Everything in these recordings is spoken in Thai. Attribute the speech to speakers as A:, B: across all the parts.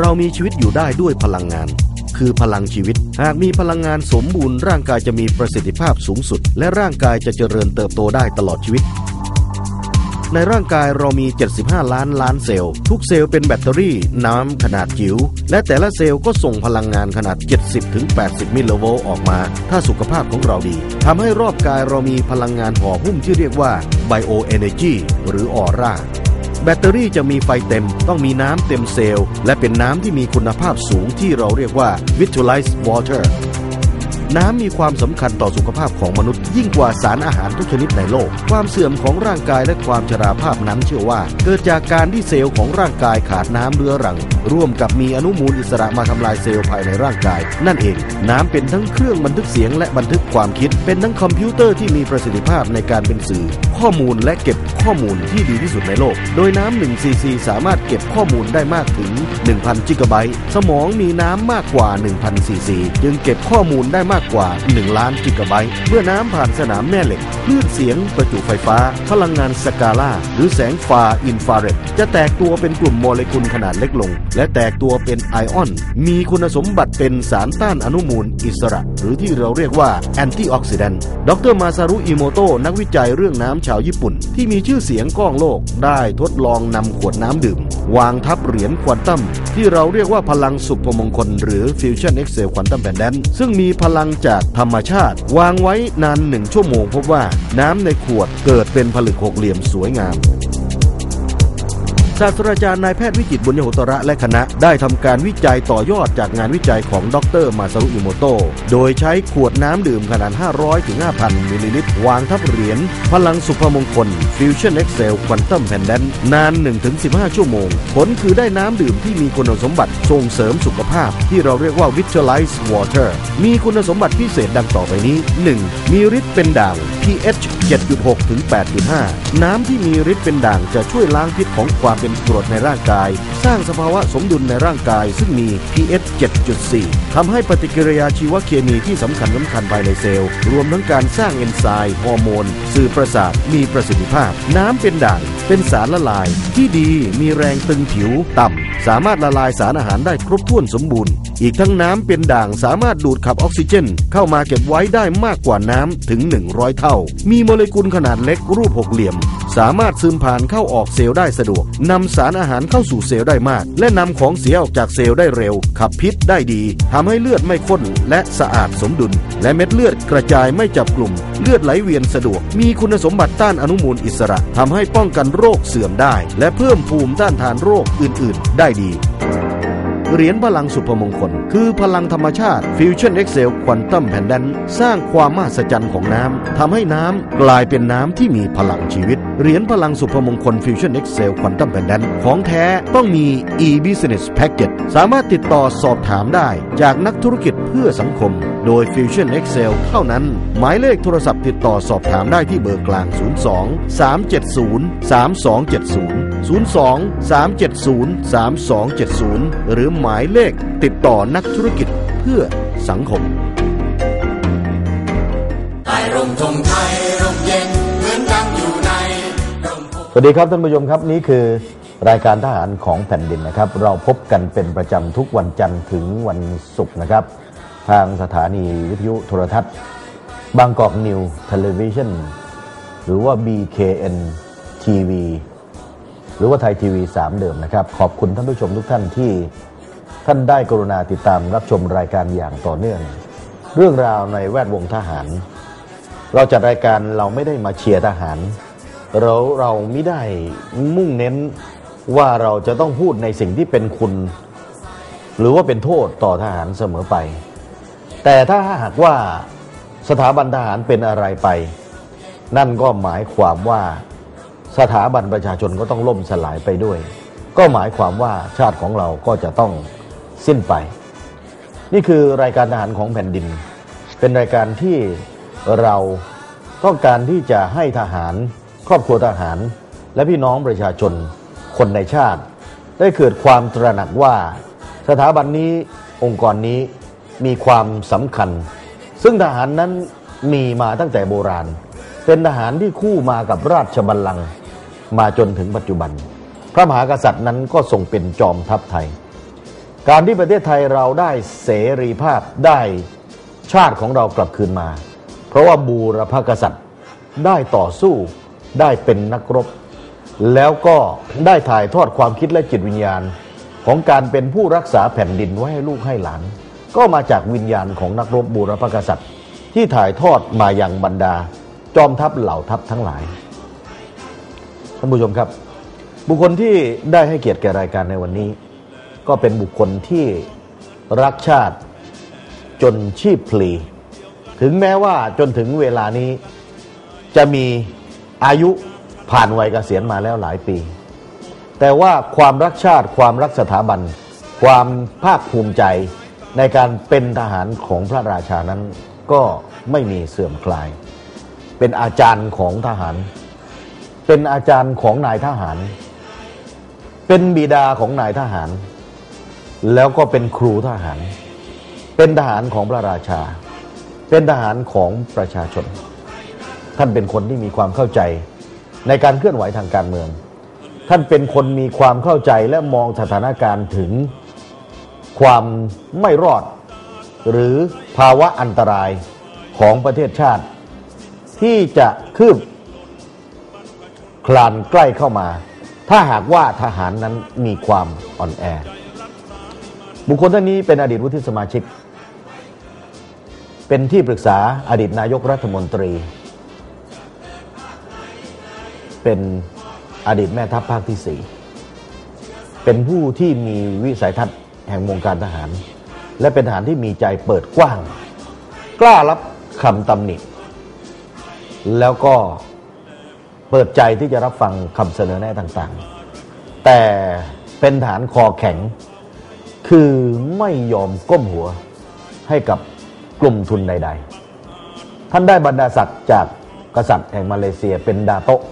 A: เรา
B: มีชีวิตอยู่ได้ด้วยพลังงาน คือพลังชีวิต หากมีพลังงานสมบูรณ์ร่างกายจะมีประสิทธิภาพสูงสุด และร่างกายจะเจริญเติบโตได้ตลอดชีวิต ในร่างกายเรามี 75 ล้านล้านเซลล์ ทุกเซลล์เป็นแบตเตอรี่ น้ำขนาดจิ๋วและแต่ละเซลล์ก็ส่งพลังงานขนาด 70-80 มิลลิโวลต์ออกมา ถ้าสุขภาพของเราดีทำให้รอบกายเรามีพลังงานห่อหุ้มที่เรียกว่าไบโอเอเนจีหรือออร่า แบตเตอรี่จะมีไฟเต็ม ต้องมีน้ำเต็มเซลล์ และเป็นน้ำที่มีคุณภาพสูงที่เราเรียกว่า vitalized Water น้ำมีความสำคัญต่อสุขภาพของมนุษย์ยิ่งกว่าสารอาหารทุกชนิดในโลก ความเสื่อมของร่างกายและความชราภาพนั้นเชื่อว่า เกิดจากการที่เซลล์ของร่างกายขาดน้ำเรื้อรัง ร่วมกับมีอนุมูลอิสระมาทำลายเซลล์ภายในร่างกาย นั่นเอง น้ำเป็นทั้งเครื่องบันทึกเสียงและบันทึกความคิด เป็นทั้งคอมพิวเตอร์ที่มีประสิทธิภาพในการเป็นสื่อ ข้อมูลและเก็บข้อมูลที่ดีที่สุดในโลก โดยน้ำ1ซีซีสามารถเก็บข้อมูลได้มากถึง 1,000 จิกะไบต์สมองมีน้ำมากกว่า 1,000 ซีซี จึงเก็บข้อมูลได้มากกว่า 1 ล้านจิกะไบต์เมื่อน้ำผ่านสนามแม่เหล็กคลื่นเสียงประจุไฟฟ้า พลังงานสกาล่าหรือแสงฟาอินฟราเรดจะแตกตัวเป็นกลุ่มโมเลกุลขนาดเล็กลง และแตกตัวเป็นไอออน มีคุณสมบัติเป็นสารต้านอนุมูลอิสระ หรือที่เราเรียกว่าแอนตี้ออกซิแดนต์ดรมาซารุอิโมโตะนักวิจัยเรื่องน้ำชาวญี่ปุ่น ที่มีชื่อเสียงก้องโลก ได้ทดลองนำขวดน้ำดื่ม วางทับเหรียญควอนตัมที่เราเรียกว่าพลังสุภมงคล หรือ Fusion Excel Quantum Pendant ซึ่งมีพลังจากธรรมชาติ วางไว้นานหนึ่งชั่วโมงพบว่าน้ำในขวดเกิดเป็นผลึกหกเหลี่ยมสวยงาม ศาสตราจารย์นายแพทย์วิจิตบุญยโหตระและคณะได้ทำการวิจัยต่อยอดจากงานวิจัยของดรมาซารุอิโมโตะโดยใช้ขวดน้ำดื่มขนาด 500ถึง5,000มิลลิลิตร วางทับเหรียญพลังสุภมงคล Fusion Excel Quantum Pendant นาน 1-15 ชั่วโมง ผลคือได้น้ำดื่มที่มีคุณสมบัติส่งเสริมสุขภาพ ที่เราเรียกว่า Vitalized Water มีคุณสมบัติพิเศษดังต่อไปนี้ 1. มีฤทธิ์เป็นด่าง pH 7.6ถึง8.5 น้ำที่มีฤทธิ์เป็นด่างจะช่วยล้างพิษของความเป็นกรดในร่างกาย สร้างสภาวะสมดุลในร่างกาย ซึ่งมี pH 7.4ทำให้ปฏิกิริยาชีวเคมีที่สำคัญสำคัญภายในเซลล์ รวมทั้งการสร้างเอนไซม์ฮอร์โมน สื่อประสาทมีประสิทธิภาพ น้ำเป็นด่างเป็นสารละลาย ที่ดีมีแรงตึงผิวต่ำ สามารถละลายสารอาหารได้ครบถ้วนสมบูรณ์ อีกทั้งน้ำเป็นด่างสามารถดูดขับออกซิเจน เข้ามาเก็บไว้ได้มากกว่าน้ำถึง 100 เท่า มีโมเลกุลขนาดเล็กรูปหกเหลี่ยม สามารถซึมผ่านเข้าออกเซลล์ได้สะดวกนำสารอาหารเข้าสู่เซลล์ได้มาก และนำของเสียออกจากเซลล์ได้เร็ว ขับพิษได้ดีทำให้เลือดไม่ข้นและสะอาดสมดุล และเม็ดเลือดกระจายไม่จับกลุ่ม เลือดไหลเวียนสะดวก มีคุณสมบัติต้านอนุมูลอิสระทำให้ป้องกันโรคเสื่อมได้ และเพิ่มภูมิต้านทานโรคอื่น ๆได้ดี เหรียญพลังสุภมงคล คือพลังธรรมชาติ Fusion Excel Quantum Pendant สร้างความมหัศจรรย์ของน้ำทำให้น้ำกลายเป็นน้ำที่มีพลังชีวิต เหรียญพลังสุภมงคล Fusion Excel Quantum Pendant ของแท้ต้องมี e-business package สามารถติดต่อสอบถามได้ จากนักธุรกิจเพื่อสังคม โดย Fusion Excel เท่านั้น หมายเลขโทรศัพท์ติดต่อสอบถามได้ที่เบอร์กลาง 02 370 3270 02 370 3270 หรือหมายเลขติดต่อนักธุรกิจเพื่อสังคม
C: สวัสดีครับท่านผู้ชมครับนี่คือรายการทหารของแผ่นดินนะครับ เราพบกันเป็นประจำทุกวันจันทร์ถึงวันศุกร์นะครับ ทางสถานีวิทยุโทรทัศน์ บางกอกนิวทเลวิชันหรือว่า BKN TV หรือว่าไทยทีวี 3 เดิมนะครับ ขอบคุณท่านผู้ชมทุกท่านที่ท่านได้กรุณาติดตามรับชมรายการอย่างต่อเนื่อง เรื่องราวในแวดวงทหาร เราจัดรายการเราไม่ได้มาเชียร์ทหาร เราเราไม่ได้มุ่งเน้นว่าเราจะต้องพูดในสิ่งที่เป็นคุณ หรือว่าเป็นโทษต่อทหารเสมอไป แต่ถ้าหากว่าสถาบันทหารเป็นอะไรไป นั่นก็หมายความว่า สถาบันประชาชนก็ต้องล่มสลายไปด้วย ก็หมายความว่าชาติของเราก็จะต้องสิ้นไป นี่คือรายการทหารของแผ่นดิน เป็นรายการที่เราต้องการที่จะให้ทหาร ครอบครัวทหาร และพี่น้องประชาชนคนในชาติ ได้เกิดความตระหนักว่า สถาบันนี้องค์กรนี้
B: มีความสำคัญ ซึ่งทหารนั้นมีมาตั้งแต่โบราณ เป็นทหารที่คู่มากับราชบัลลังก์ มาจนถึงปัจจุบัน พระมหากษัตริย์นั้นก็ทรงเป็นจอมทัพไทย การที่ประเทศไทยเราได้เสรีภาพได้ชาติของเรากลับคืนมา เพราะว่าบูรพกษัตริย์ได้ต่อสู้ได้เป็นนักรบ แล้วก็ได้ถ่ายทอดความคิดและจิตวิญญาณ ของการเป็นผู้รักษาแผ่นดินไว้ให้ลูกให้หลาน ก็มาจากวิญญาณของนักรบบูรพกษัตริย์ ที่ถ่ายทอดมาอย่างบรรดา จอมทัพเหล่าทัพทั้งหลาย ท่านผู้ชมครับ บุคคลที่ได้ให้เกียรติแก่รายการในวันนี้ ก็เป็นบุคคลที่รักชาติจนชีพพลี ถึงแม้ว่าจนถึงเวลานี้จะมีอายุผ่านวัยเกษียณมาแล้วหลายปี แต่ว่าความรักชาติความรักสถาบัน ความภาคภูมิใจในการเป็นทหารของพระราชานั้นก็ไม่มีเสื่อมคลาย เป็นอาจารย์ของทหาร เป็นอาจารย์ของนายทหาร เป็นบิดาของนายทหาร แล้วก็เป็นครูทหาร เป็นทหารของพระราชา เป็นทหารของประชาชน ท่านเป็นคนที่มีความเข้าใจในการเคลื่อนไหวทางการเมือง ท่านเป็นคนมีความเข้าใจและมองสถานการณ์ถึงความไม่รอด หรือภาวะอันตรายของประเทศชาติ ที่จะคืบ ลานใกล้เข้ามา ถ้าหากว่าทหารนั้นมีความอ่อนแอ บุคคลท่านนี้เป็นอดีตวุฒิสมาชิก เป็นที่ปรึกษาอดีตนายกรัฐมนตรี เป็นอดีตแม่ทัพภาคที่สี่เป็นผู้ที่มีวิสัยทัศน์แห่งวงการทหาร และเป็นทหารที่มีใจเปิดกว้าง กล้ารับคำตำหนิแล้วก็ เปิดใจที่จะรับฟังคำเสนอแนะต่างๆ แต่เป็นฐานคอแข็ง คือไม่ยอมก้มหัวให้กับกลุ่มทุนใด ๆ ท่านได้บรรดาศักดิ์จากกษัตริย์แห่งมาเลเซียเป็นดาโตะ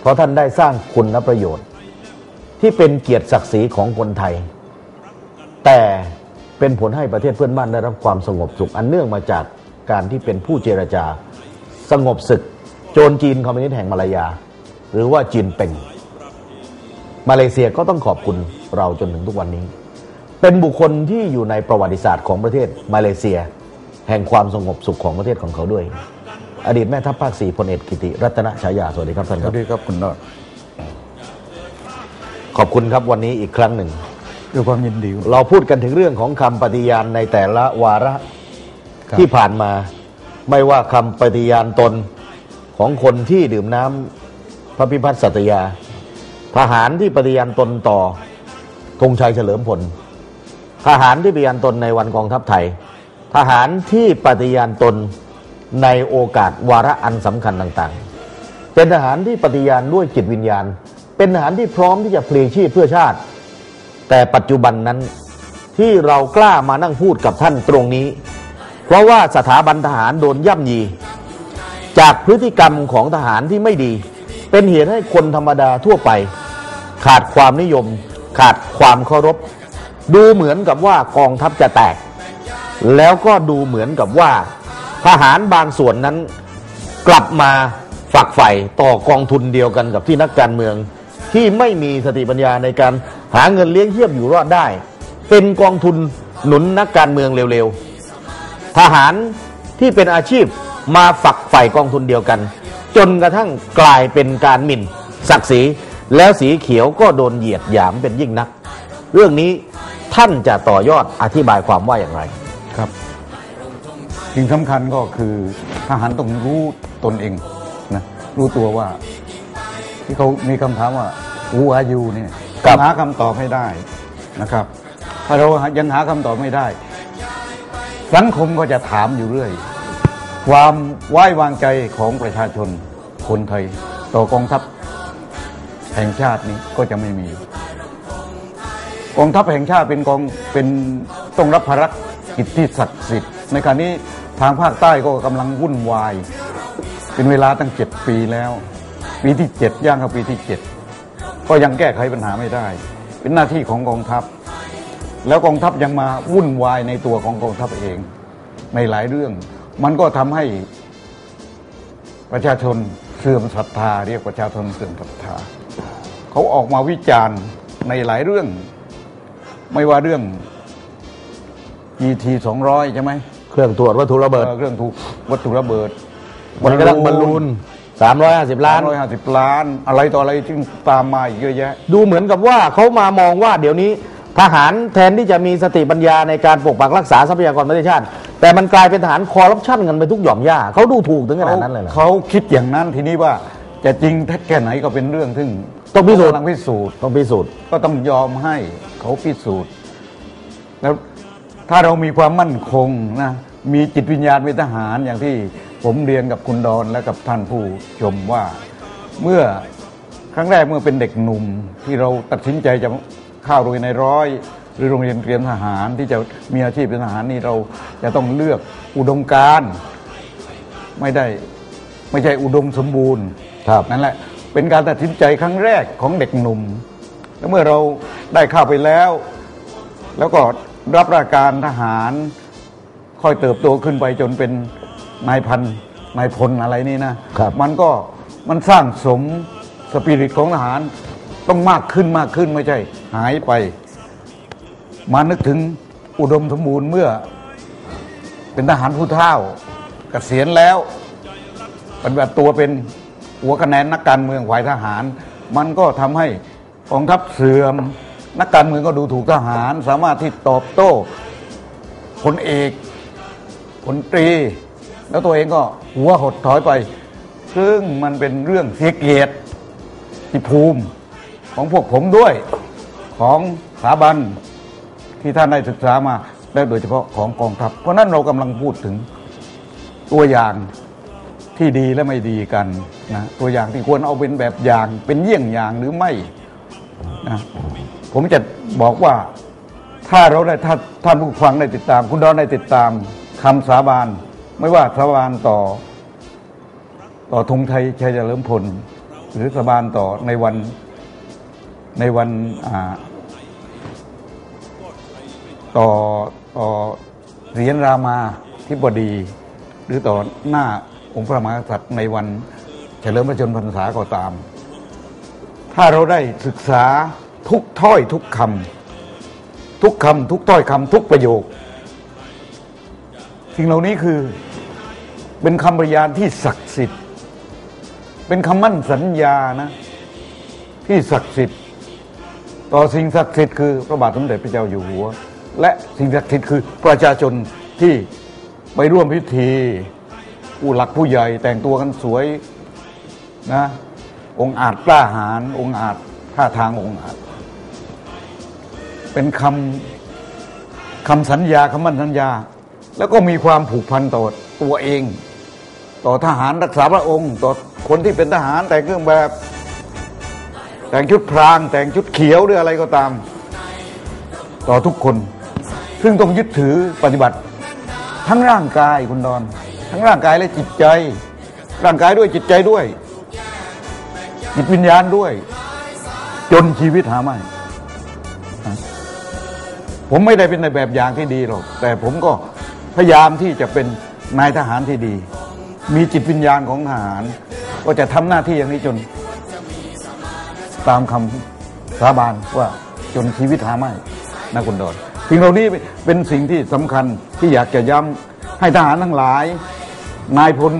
B: เพราะท่านได้สร้างคุณประโยชน์ ที่เป็นเกียรติศักดิ์ศรีของคนไทย แต่เป็นผลให้ประเทศเพื่อนบ้านได้รับความสงบสุขอันเนื่องมาจากการที่เป็นผู้เจรจา สงบศึก โจรจีนคอมมิวนิสต์แห่งมาลายา หรือว่าจีนเป็งมาเลเซียก็ต้องขอบคุณเราจนถึงทุกวันนี้ เป็นบุคคลที่อยู่ในประวัติศาสตร์ของประเทศมาเลเซีย แห่งความสงบสุขของประเทศของเขาด้วย อดีตแม่ทัพภาคสี่พลเอกกิติ รัตนฉายาสวัสดีครับท่าน
D: ส
B: ครั
D: วั
B: บ
D: สดีครับคุณนอด
B: ขอบคุณครับวันนี้อีกครั้งหนึ่ง
D: ด้วยความยินดี
B: เราพูดกันถึงเรื่องของคำปฏิญาณในแต่ละวาระ
D: ครับ
B: ที่ผ่านมา ไม่ว่าคำปฏิญาณตน ของคนที่ดื่มน้ำพระพิพัฒน์สัตยา ทหารที่ปฏิญาณตนต่อธงชัยเฉลิมพล ทหารที่ปฏิญาณตนในวันกองทัพไทย ทหารที่ปฏิญาณตนในโอกาสวาระอันสำคัญต่างๆ เป็นทหารที่ปฏิญาณด้วยจิตวิญญาณ เป็นทหารที่พร้อมที่จะพลีชีพเพื่อชาติ แต่ปัจจุบันนั้นที่เรากล้ามานั่งพูดกับท่านตรงนี้ เพราะว่าสถาบันทหารโดนย่ำยี จากพฤติกรรมของทหารที่ไม่ดี เป็นเหตุให้คนธรรมดาทั่วไป ขาดความนิยม ขาดความเคารพ ดูเหมือนกับว่ากองทัพจะแตก แล้วก็ดูเหมือนกับว่า ทหารบางส่วนนั้นกลับมาฝักใฝ่ต่อกองทุนเดียวกันกับที่นักการเมือง ที่ไม่มีสติปัญญาในการหาเงินเลี้ยงเทียบอยู่รอดได้ เป็นกองทุนหนุนนักการเมืองเร็วๆทหารที่เป็นอาชีพ มาฝักใฝ่กองทุนเดียวกัน จนกระทั่งกลายเป็นการหมิ่นศักดิ์ศรีแล้วสีเขียวก็โดนเหยียดหยามเป็นยิ่งนัก เรื่องนี้ท่านจะต่อยอดอธิบายความว่าอย่างไร
D: ครับสิ่งสำคัญก็คือทหารต้องรู้ตนเองนะรู้ตัวว่า ที่เขามีคำถามว่า who are you เนี่ย
B: ครับ
D: ต้องหาคำตอบให้ได้นะครับ ถ้าเรายังหาคำตอบไม่ได้ สังคมก็จะถามอยู่เรื่อย ความไว้วางใจของประชาชนคนไทย ต่อกองทัพแห่งชาตินี้ก็จะไม่มี กองทัพแห่งชาติเป็นกองเป็นต้องรับภารกิจที่ศักดิ์สิทธิ์ในขณะนี้ทางภาคใต้ก็กำลังวุ่นวาย เป็นเวลาตั้งเจ็ดปีแล้ว ปีที่เจ็ดย่างเข้าปีที่เจ็ดก็ยังแก้ไขปัญหาไม่ได้ เป็นหน้าที่ของกองทัพ แล้วกองทัพยังมาวุ่นวายในตัวของกองทัพเองในหลายเรื่อง มันก็ทำให้ประชาชนเสื่อมศรัทธา เรียกประชาชนเสื่อมศรัทธา เขาออกมาวิจารณ์ในหลายเรื่อง ไม่ว่าเรื่อง GT 200 ใช่ไหม
B: เครื่องตรวจวัตถุระเบิด
D: เออเครื่องถูกวัตถุระเบิด
B: บอลกระดังบอลลูน350ล้าน
D: ร้อยห้าสิบล้าน อะไรต่ออะไรที่ตามมาอีกเยอะแยะ
B: ดูเหมือนกับว่าเขามามองว่าเดี๋ยวนี้ทหารแทนที่จะมีสติปัญญาในการปกปักรักษาทรัพยากรประเทศชาติ แต่มันกลายเป็นทหารคอร์รัปชันกันไปทุกหย่อมย่าเขาดูถูกถึงขนาดนั้นเลยเหรอ
D: เขาคิดอย่างนั้นทีนี้ว่าจะจริงเท็จแค่ไหนก็เป็นเรื่องซึ่ง
B: ต้องพิสูจน์
D: กำลังพิสูจน์
B: ต้องพิสูจน์
D: ก็ต้องยอมให้เขาพิสูจน์ แล้วถ้าเรามีความมั่นคงนะมีจิตวิญญาณเป็นทหารอย่างที่ผมเรียนกับคุณดอนและกับท่านผู้ชมว่า เมื่อครั้งแรกเมื่อเป็นเด็กหนุ่มที่เราตัดสินใจจะเข้าโรงเรียนในร้อย หรือโรงเรียนเตรียมทหารที่จะมีอาชีพเป็นทหารนี่เราจะต้องเลือกอุดมการณ์ไม่ได้ไม่ใช่อุดมสมบูรณ์
B: ครับ
D: นั่นแหละเป็นการตัดสินใจครั้งแรกของเด็กหนุ่ม แล้วเมื่อเราได้เข้าไปแล้ว แล้วก็รับราชการทหาร ค่อยเติบโตขึ้นไปจนเป็นนายพันนายพลอะไรนี่นะครับมันก็มันสร้างสมสปิริตของทหารต้องมากขึ้นมากขึ้นไม่ใช่หายไป มานึกถึงอุดมสมบูรณ์เมื่อ เป็นทหารผู้เฒ่า เกษียณแล้วปฏิบัติตัวเป็นหัวคะแนนนักการเมืองฝ่ายทหาร มันก็ทำให้กองทัพเสื่อม นักการเมืองก็ดูถูกทหาร สามารถที่ตอบโต้พลเอกพลตรี แล้วตัวเองก็หัวหดถอยไป ซึ่งมันเป็นเรื่องเสียเกียรติภูมิของพวกผมด้วยของสถาบัน ที่ท่านได้ศึกษามาและโดยเฉพาะของกองทัพ เพราะนั้นเรากำลังพูดถึงตัวอย่างที่ดีและไม่ดีกันนะตัวอย่างที่ควรเอาเป็นแบบอย่างเป็นเยี่ยงอย่างหรือไม่นะผมจะบอกว่าถ้าเราได้ถ้าท่านผู้ฟังได้ติดตาม คุณดอนได้ติดตามคำสาบานไม่ว่าสาบานต่อ ต่อธงไทยชัยเฉลิมพล หรือสาบานต่อในวันในวันอ่า ต่อต่อเหรียญรามาธิบดี หรือต่อหน้าองค์พระมหากษัตริย์ในวันเฉลิมพระชนมพรรษาก็ตาม ถ้าเราได้ศึกษาทุกถ้อยทุกคำทุกคำทุกถ้อยคำทุกประโยค สิ่งเหล่านี้คือเป็นคำปริญาณที่ศักดิ์สิทธิ์ เป็นคำมั่นสัญญานะ ที่ศักดิ์สิทธิ์ ต่อสิ่งศักดิ์สิทธิ์คือพระบาทสมเด็จพระเจ้าอยู่หัว และสิ่งศักดิ์สิทธิ์คือประชาชนที่ไปร่วมพิธีผู้หลักผู้ใหญ่แต่งตัวกันสวยนะ องค์อาจกล้าหาญองค์อาจท่าทางองค์อาจ เป็นคำคำสัญญาคำมั่นสัญญา แล้วก็มีความผูกพันต่อตัวเอง ต่อทหารรักษาพระองค์ ต่อคนที่เป็นทหารแต่งเครื่องแบบ แต่งชุดพราง แต่งชุดเขียวหรืออะไรก็ตาม ต่อทุกคน ซึ่งต้องยึดถือปฏิบัติ ทั้งร่างกายคุณดอน ทั้งร่างกายและจิตใจ ร่างกายด้วยจิตใจด้วย จิตวิญญาณด้วย จนชีวิตหาไม่ ผมไม่ได้เป็นในแบบอย่างที่ดีหรอก แต่ผมก็พยายามที่จะเป็นนายทหารที่ดี มีจิตวิญญาณของทหาร ก็จะทำหน้าที่อย่างนี้จน ตามคำสาบานว่าจนชีวิตหาไม่นะคุณดอน สิ่งเหล่านี้เป็นสิ่งที่สำคัญที่อยากจะย้ำให้ทหารทั้งหลาย นายพล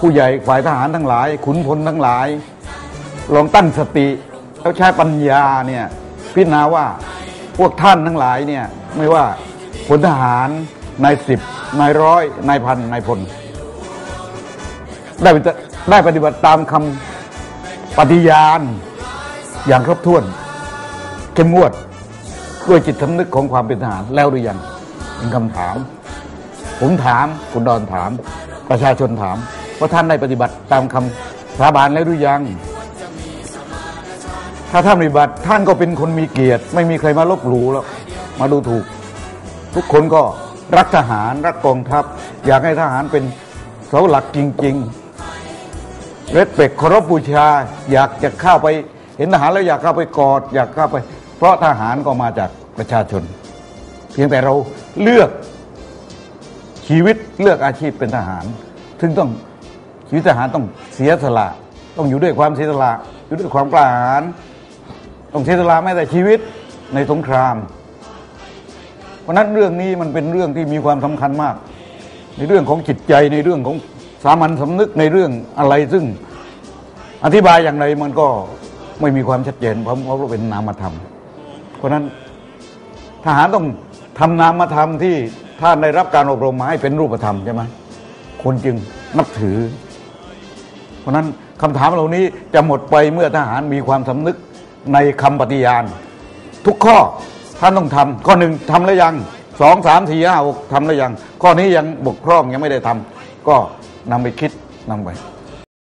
D: ผู้ใหญ่ฝ่ายทหารทั้งหลาย ขุนพลทั้งหลาย ลองตั้งสติแล้วใช้ปัญญาเนี่ยพิจารณาว่าพวกท่านทั้งหลายเนี่ยไม่ว่าพลทหารนายสิบนายร้อยนายพันนายพลได้ได้ปฏิบัติตามคำปฏิญาณอย่างครบถ้วน เข้มงวด ด้วยจิตสำนึกของความเป็นทหารแล้วหรือยังเป็นคำถาม ผมถามคุณดอนถาม ประชาชนถาม ว่าท่านได้ปฏิบัติตามคำสาบานแล้วหรือยัง ถ้าท่านปฏิบัติท่านก็เป็นคนมีเกียรติ ไม่มีใครมาลบหลู่แล้วมาดูถูก ทุกคนก็รักทหารรักกองทัพ อยากให้ทหารเป็นเสาหลักจริง ๆ เรสเปกเคารพบูชา อยากจะเข้าไป เห็นทหารแล้วอยากเข้าไปกอด อยากเข้าไป เพราะทหารก็มาจากประชาชน เพียงแต่เราเลือกชีวิตเลือกอาชีพเป็นทหารซึ่งต้องชีวิตทหารต้องเสียสละ ต้องอยู่ด้วยความเสียสละ อยู่ด้วยความกล้าหาญต้องเสียสละแม้แต่ชีวิตในสงคราม เพราะนั้นเรื่องนี้มันเป็นเรื่องที่มีความสำคัญมาก ในเรื่องของจิตใจในเรื่องของสามัญสำนึกในเรื่องอะไรซึ่งอธิบายอย่างไรมันก็ไม่มีความชัดเจนเพราะเพราะเป็นนามธรรม เพราะนั้นทหารต้องทำนามธรรมที่ท่านได้รับการอบรมมาให้เป็นรูปธรรมใช่ไหมคนจึงนับถือ เพราะฉะนั้นคำถามเหล่านี้จะหมดไปเมื่อทหารมีความสำนึกในคำปฏิญาณ ทุกข้อท่านต้องทำข้อหนึ่งทำแล้วยังสองสามสี่ห้าหกทำแล้วยัง ข้อนี้ยังบกพร่องยังไม่ได้ทำก็นำไปคิดนำไป